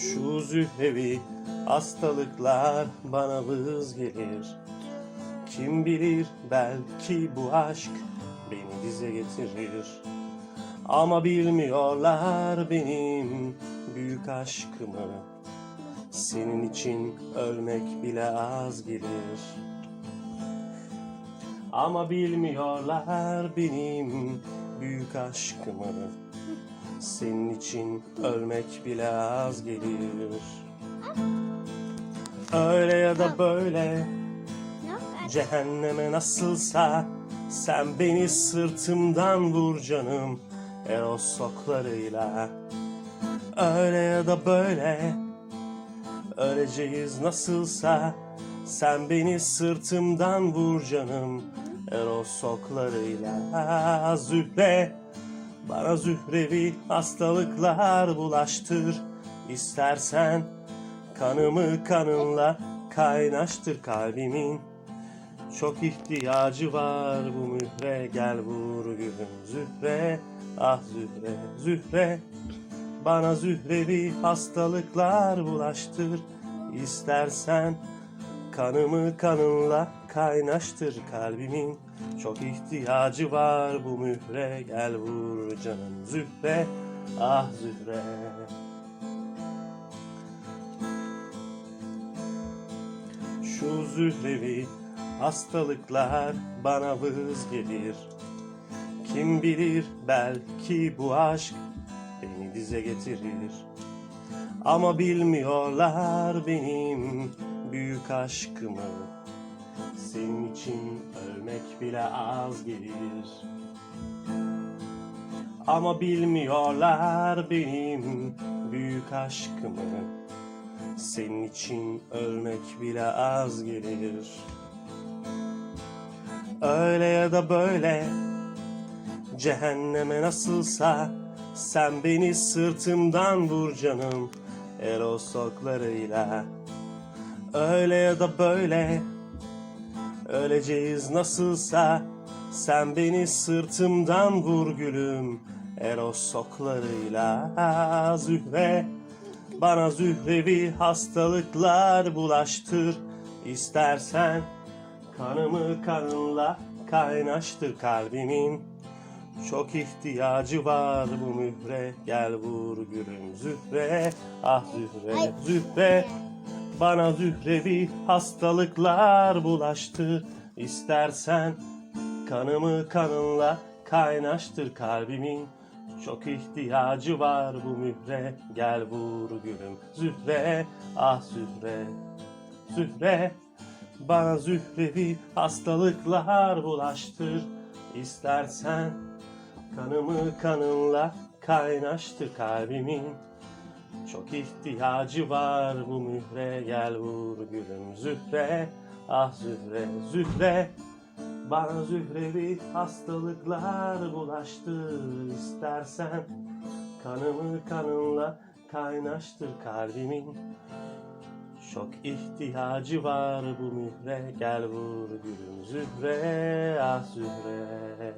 Şu zührevi hastalıklar bana vız gelir. Kim bilir belki bu aşk beni dize getirir. Ama bilmiyorlar benim büyük aşkımı. Senin için ölmek bile az gelir. Ama bilmiyorlar benim büyük aşkımı senin için ölmek bile az gelir. Öyle ya da böyle Cehenneme nasılsa Sen beni sırtımdan vur canım Eros soklarıyla. Öyle ya da böyle Öleceğiz nasılsa Sen beni sırtımdan vur canım Eros soklarıyla. Zühre bana zührevi hastalıklar bulaştır. İstersen kanımı kanınla kaynaştır kalbimin. Çok ihtiyacı var bu mühre gel vur gülüm Zühre. Ah zühre zühre. Bana zührevi hastalıklar bulaştır. İstersen Kanımı kanınla kaynaştır kalbimin. Çok ihtiyacı var bu mühre Gel vur canım zühre Ah zühre. Şu zührevi hastalıklar bana vız gelir. Kim bilir belki bu aşk beni dize getirir. Ama bilmiyorlar benim büyük aşkımı Senin için ölmek bile az gelir. Ama bilmiyorlar benim büyük aşkımı. Senin için ölmek bile az gelir. Öyle ya da böyle Cehenneme nasılsa Sen beni sırtımdan vur canım Eros soklarıyla. Öyle ya da böyle Öleceğiz nasılsa Sen beni sırtımdan vur gülüm. Eros soklarıyla Zühre Bana zührevi hastalıklar bulaştır. İstersen Kanımı kanınla kaynaştır kalbimin. Çok ihtiyacı var bu mühre Gel vur gülüm zühre. Ah zühre zühre Bana zührevi hastalıklar bulaştı. İstersen kanımı kanınla kaynaştır kalbimin. Çok ihtiyacı var bu mühre. Gel vur gülüm zühre. Ah zühre Zühre. Bana zührevi hastalıklar bulaştır. İstersen Kanımı kanınla kaynaştır kalbimin Çok ihtiyacı var bu mühre Gel vur gülüm zühre. Ah zühre zühre. Bana zührevi hastalıklar bulaştır istersen Kanımı kanınla kaynaştır kalbimin. Çok ihtiyacı var bu mühre Gel vur gülüm zühre. Ah zühre